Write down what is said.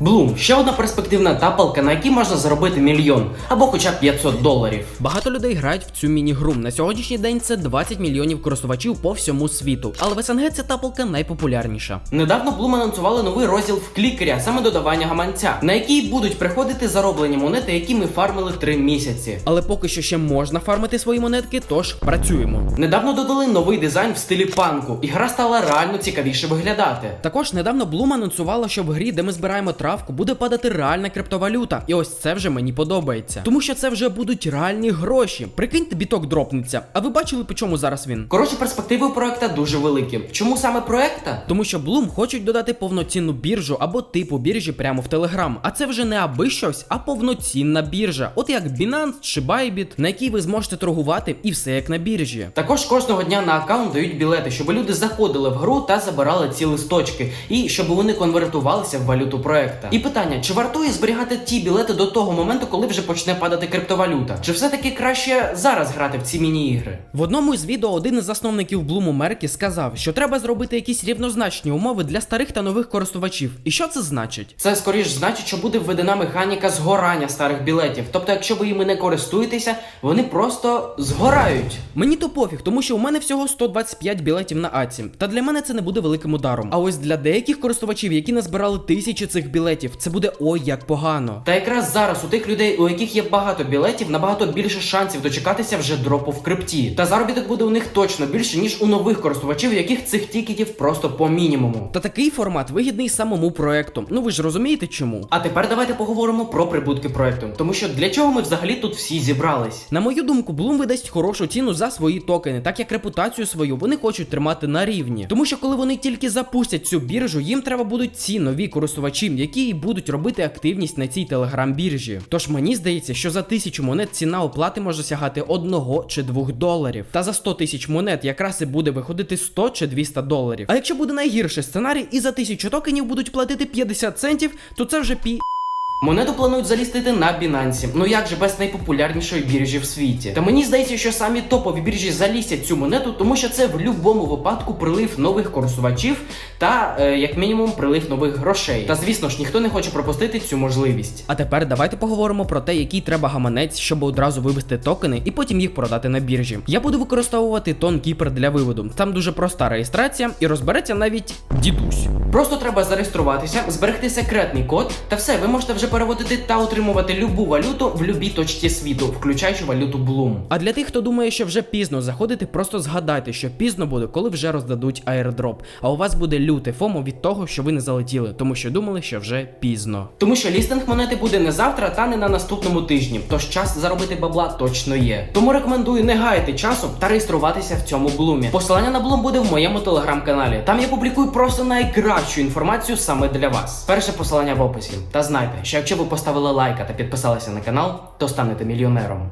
Bloom – ще одна перспективна тапалка, на якій можна заробити мільйон або хоча б 500 доларів. Багато людей грають в цю міні-гру. На сьогоднішній день це 20 мільйонів користувачів по всьому світу. Але в СНГ ця тапалка найпопулярніша. Недавно Bloom анонсували новий розділ в клікері, а саме додавання гаманця, на який будуть приходити зароблені монети, які ми фармили 3 місяці. Але поки що ще можна фармити свої монетки, тож працюємо. Недавно додали новий дизайн в стилі панку, і гра стала реально цікавіше виглядати. Також недавно Bloom анонсувала, що в грі, де ми збираємо травку, буде падати реальна криптовалюта. І ось це вже мені подобається. Тому що це вже будуть реальні гроші. Прикиньте, біток дропнеться. А ви бачили, по чому зараз він? Коротше, перспективи у проекта дуже великі. Чому саме проекта? Тому що Bloom хочуть додати повноцінну біржу або типу біржі прямо в Telegram. А це вже не аби щось, а повноцінна біржа. От як Binance чи Bybit, на якій ви зможете торгувати і все як на біржі. Також кожного дня на аккаунт дають білети, щоб люди заходили в гру та забирали ці листочки, і щоб вони конвертувалися в валюту проекта. І питання: чи вартує зберігати ті білети до того моменту, коли вже почне падати криптовалюта? Чи все-таки краще зараз грати в ці міні-ігри? В одному із відео один із засновників Bloom Меркі сказав, що треба зробити якісь рівнозначні умови для старих та нових користувачів. І що це значить? Це скоріш значить, що буде введена механіка згорання старих білетів. Тобто, якщо ви їми не користуєтеся, вони просто згорають. Мені то пофіг, тому що у мене всього 125 білетів на Аці. Та для мене це не буде великим ударом. А ось для деяких користувачів, які назбирали тисячі цих білетів, це буде ой як погано. Та якраз зараз у тих людей, у яких є багато білетів, набагато більше шансів дочекатися вже дропу в крипті. Та заробіток буде у них точно більше, ніж у нових користувачів, яких цих тікетів просто по мінімуму. Та такий формат вигідний самому проекту. Ну ви ж розумієте чому? А тепер давайте поговоримо про прибутки проекту, тому що для чого ми взагалі тут всі зібрались. На мою думку, Bloom видасть хорошу ціну за свої токени, так як репутацію свою вони хочуть тримати на рівні. Тому що коли вони тільки запустять цю біржу, їм треба будуть ці нові користувачі, які і будуть робити активність на цій телеграм-біржі. Тож мені здається, що за тисячу монет ціна оплати може сягати одного чи двох доларів. Та за 100 тисяч монет якраз і буде виходити 100 чи 200 доларів. А якщо буде найгірший сценарій, і за тисячу токенів будуть платити 50 центів, то це вже пі. Монету планують залістити на Binance. Ну як же без найпопулярнішої біржі в світі? Та мені здається, що самі топові біржі залістять цю монету, тому що це в будь-якому випадку прилив нових користувачів та, е, як мінімум, прилив нових грошей. Та звісно ж, ніхто не хоче пропустити цю можливість. А тепер давайте поговоримо про те, який треба гаманець, щоб одразу вивести токени і потім їх продати на біржі. Я буду використовувати тон Keeper для виводу. Там дуже проста реєстрація і розбереться навіть дідусь. Просто треба зареєструватися, зберегти секретний код, та все, ви можете вже переводити та отримувати любу валюту в любій точці світу, включаючи валюту Bloom. А для тих, хто думає, що вже пізно заходити, просто згадайте, що пізно буде, коли вже роздадуть аірдроп. А у вас буде люте фомо від того, що ви не залетіли, тому що думали, що вже пізно. Тому що лістинг монети буде не завтра та не на наступному тижні, тож час заробити бабла точно є. Тому рекомендую не гаяти часу та реєструватися в цьому блумі. Посилання на блум буде в моєму телеграм-каналі. Там я публікую просто найкращу інформацію саме для вас. Перше посилання в описі. Та знайте, що якщо ви поставили лайка та підписалися на канал, то станете мільйонером.